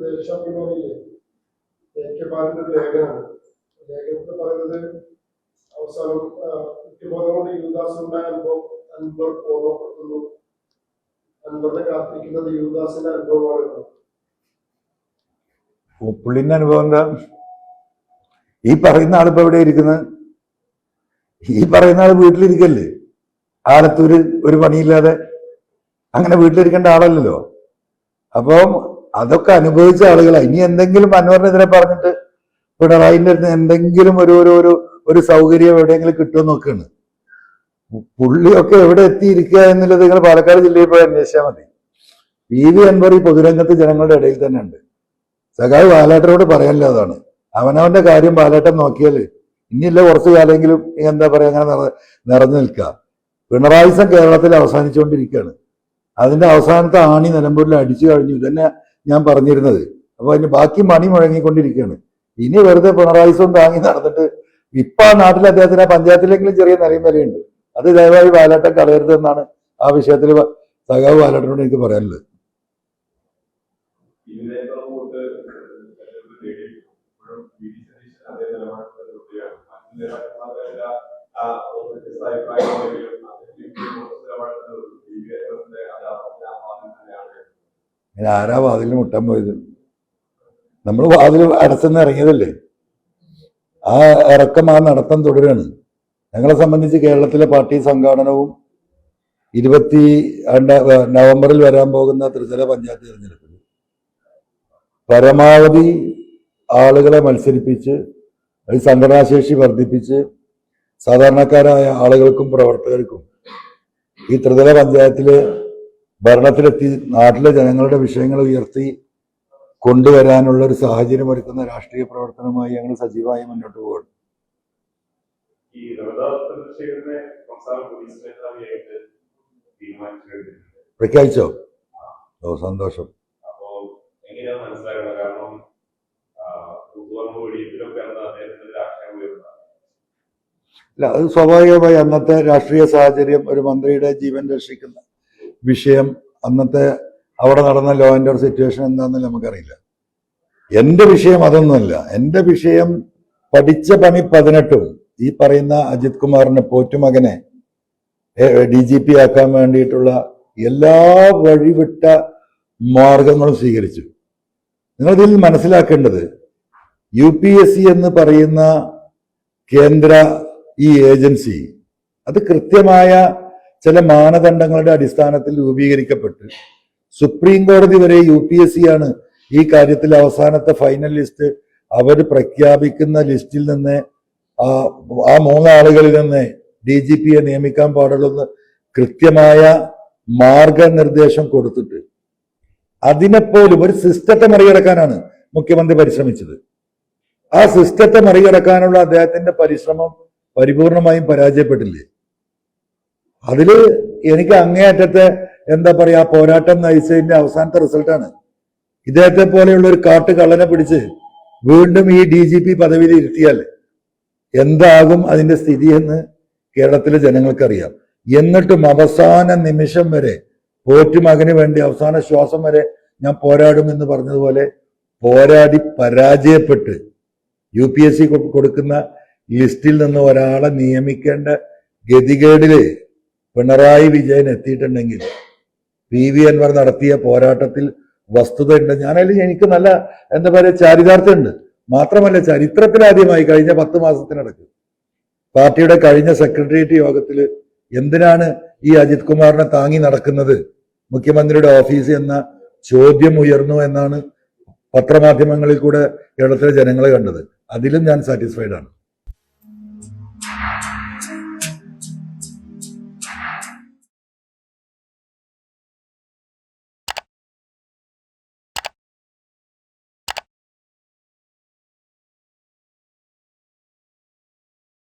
ദേശാഭിമാനിയിലെ A K ലേഖനമാണ്. ലേഖനത്തിൽ പറയുന്നത് അവസാനം ആ, യുവദാസുണ്ടായ അനുഭവം അൻവർ ഓർമ്മപ്പെടുത്തുന്നു. അൻവറിനെ കാത്തിരിക്കുന്നത് യുവദാസിന്റെ അനുഭവമാണ് പുള്ളിന്റെ അനുഭവം എന്താ? ഈ പറയുന്ന ആളിപ്പോ എവിടെ ഇരിക്കുന്നത് ഈ പറയുന്ന ആൾ വീട്ടിലിരിക്കല്ലേ? ആലത്തൂര് ഒരു പണിയില്ലാതെ അങ്ങനെ വീട്ടിലിരിക്കേണ്ട ആളല്ലല്ലോ. അപ്പം അതൊക്കെ അനുഭവിച്ച ആളുകളാ. ഇനി എന്തെങ്കിലും അൻവറിനെതിരെ പറഞ്ഞിട്ട് പിണറായിന്റെ അടുത്ത് എന്തെങ്കിലും ഒരു ഒരു ഒരു ഒരു സൗകര്യം എവിടെയെങ്കിലും കിട്ടുമോ നോക്കാണ്. പുള്ളിയൊക്കെ എവിടെ എത്തിയിരിക്കുക എന്നുള്ളത് നിങ്ങൾ പാലക്കാട് ജില്ലയിൽ പോയി അന്വേഷിച്ചാൽ മതി. പി വി അൻവർ ഈ പൊതുരംഗത്ത് ജനങ്ങളുടെ ഇടയിൽ തന്നെ ഉണ്ട്. സഖാവ് ബാലേട്ടനോട് പറയാനില്ല അതാണ്. അവനവന്റെ കാര്യം ബാലേട്ടൻ നോക്കിയാൽ ഇനിയില്ല കുറച്ച് കാലെങ്കിലും എന്താ പറയാ അങ്ങനെ നിറ- നിറഞ്ഞു നിൽക്കുക. പിണറായിസം കേരളത്തിൽ അവസാനിച്ചുകൊണ്ടിരിക്കുകയാണ്. അതിന്റെ അവസാനത്തെ ആണി നിലമ്പൂരിൽ അടിച്ചു കഴിഞ്ഞു. ഇതന്നെ ഞാൻ പറഞ്ഞിരുന്നത്. അപ്പൊ അതിന് ബാക്കി മണി മുഴങ്ങിക്കൊണ്ടിരിക്കുകയാണ്. ഇനി വെറുതെ പിണറായി പിണറായിസം താങ്ങി നടന്നിട്ട് ഇപ്പൊ ആ നാട്ടിൽ അദ്ദേഹത്തിന് ആ പഞ്ചായത്തിലെങ്കിലും ചെറിയ നിലയും വരെയുണ്ട് അത് ദയവായി കളയരുത് എന്നാണ് ആ വിഷയത്തിൽ സഖാവ് വാലാട്ടനോട് എനിക്ക് പറയാനുള്ളത്. ഇനി ആരാ വാതിൽ മുട്ടാൻ പോയത്. നമ്മൾ വാതിൽ അടച്ചെന്ന് ഇറങ്ങിയതല്ലേ? ആ ഇറക്കം ആ നടത്തം തുടരുകയാണ് ഞങ്ങളെ സംബന്ധിച്ച് കേരളത്തിലെ പാർട്ടി സംഘാടനവും ഇരുപത്തി നവംബറിൽ വരാൻ പോകുന്ന ത്രിതല പഞ്ചായത്ത് തിരഞ്ഞെടുപ്പിൽ പരമാവധി ആളുകളെ മത്സരിപ്പിച്ച് അത് സംഘടനാശേഷി വർദ്ധിപ്പിച്ച് സാധാരണക്കാരായ ആളുകൾക്കും പ്രവർത്തകർക്കും ഈ ത്രിതല പഞ്ചായത്തിൽ ഭരണത്തിലെത്തി നാട്ടിലെ ജനങ്ങളുടെ വിഷയങ്ങൾ ഉയർത്തി കൊണ്ടുവരാനുള്ള ഒരു സാഹചര്യം ഒരുക്കുന്ന രാഷ്ട്രീയ പ്രവർത്തനമായി ഞങ്ങൾ സജീവമായി മുന്നോട്ട് പോകണം പ്രഖ്യാപിച്ചോ? ഓ സന്തോഷം. അല്ല അത് സ്വാഭാവികമായി അന്നത്തെ രാഷ്ട്രീയ സാഹചര്യം ഒരു മന്ത്രിയുടെ ജീവൻ രക്ഷിക്കുന്ന വിഷയം അന്നത്തെ അവിടെ നടന്ന ലോ ആൻഡ് ഓർഡർ സിറ്റുവേഷൻ എന്താണെന്ന് നമുക്കറിയില്ല. എന്റെ വിഷയം അതൊന്നുമല്ല. എന്റെ വിഷയം പഠിച്ച പണി പതിനെട്ടും ഈ പറയുന്ന അജിത് കുമാറിന്റെ പോറ്റുമകനെ ഡി ജി പി ആക്കാൻ വേണ്ടിയിട്ടുള്ള എല്ലാ വഴിവിട്ട മാർഗങ്ങളും സ്വീകരിച്ചു. നിങ്ങൾ ഇതിൽ മനസ്സിലാക്കേണ്ടത് യു പി എസ് സി എന്ന് പറയുന്ന കേന്ദ്ര ഈ ഏജൻസി അത് കൃത്യമായ ചില മാനദണ്ഡങ്ങളുടെ അടിസ്ഥാനത്തിൽ രൂപീകരിക്കപ്പെട്ട് സുപ്രീം കോടതി വരെ യു പി എസ് സി ആണ് ഈ കാര്യത്തിൽ അവസാനത്തെ ഫൈനൽ ലിസ്റ്റ് അവർ പ്രഖ്യാപിക്കുന്ന ലിസ്റ്റിൽ നിന്ന് ആ മൂന്നാളുകളിൽ നിന്ന് ഡി ജി പിയെ നിയമിക്കാൻ പാടുള്ളൂ കൃത്യമായ മാർഗനിർദ്ദേശം കൊടുത്തിട്ട് അതിനെപ്പോലും ഒരു സിസ്റ്റത്തെ മറികടക്കാനാണ് മുഖ്യമന്ത്രി പരിശ്രമിച്ചത്. ആ സിസ്റ്റത്തെ മറികടക്കാനുള്ള അദ്ദേഹത്തിന്റെ പരിശ്രമം പരിപൂർണമായും പരാജയപ്പെട്ടില്ലേ? അതിൽ എനിക്ക് അങ്ങേയറ്റത്തെ എന്താ പറയാ പോരാട്ടം നയിച്ചതിന്റെ അവസാനത്തെ റിസൾട്ടാണ്. ഇദ്ദേഹത്തെ പോലെയുള്ള ഒരു കാട്ട് കള്ളനെ പിടിച്ച് വീണ്ടും ഈ ഡി ജി പി പദവിയിൽ ഇരുത്തിയാൽ എന്താകും അതിന്റെ സ്ഥിതി എന്ന് കേരളത്തിലെ ജനങ്ങൾക്കറിയാം. എന്നിട്ടും അവസാന നിമിഷം വരെ പോറ്റുമകന് വേണ്ടി അവസാന ശ്വാസം വരെ ഞാൻ പോരാടും എന്ന് പറഞ്ഞതുപോലെ പോരാടി പരാജയപ്പെട്ട് യു പി എസ് സി കൊടുക്കുന്ന ലിസ്റ്റിൽ നിന്ന് ഒരാളെ നിയമിക്കേണ്ട ഗതികേടിൽ പിണറായി വിജയൻ എത്തിയിട്ടുണ്ടെങ്കിൽ പി വി അൻവർ നടത്തിയ പോരാട്ടത്തിൽ വസ്തുതയുണ്ട് ഞാനതിൽ എനിക്ക് നല്ല എന്താ പറയുക ചാരിതാർത്ഥ്യമുണ്ട് മാത്രമല്ല ചരിത്രത്തിലാദ്യമായി കഴിഞ്ഞ പത്ത് മാസത്തിനിടയ്ക്ക് പാർട്ടിയുടെ കഴിഞ്ഞ സെക്രട്ടേറിയറ്റ് യോഗത്തിൽ എന്തിനാണ് ഈ അജിത് കുമാറിനെ താങ്ങി നടക്കുന്നത്? മുഖ്യമന്ത്രിയുടെ ഓഫീസ് എന്ന ചോദ്യം ഉയർന്നു എന്നാണ് പത്രമാധ്യമങ്ങളിൽ കൂടെ കേരളത്തിലെ ജനങ്ങളെ കണ്ടത്. അതിലും ഞാൻ സാറ്റിസ്ഫൈഡ് ആണ്.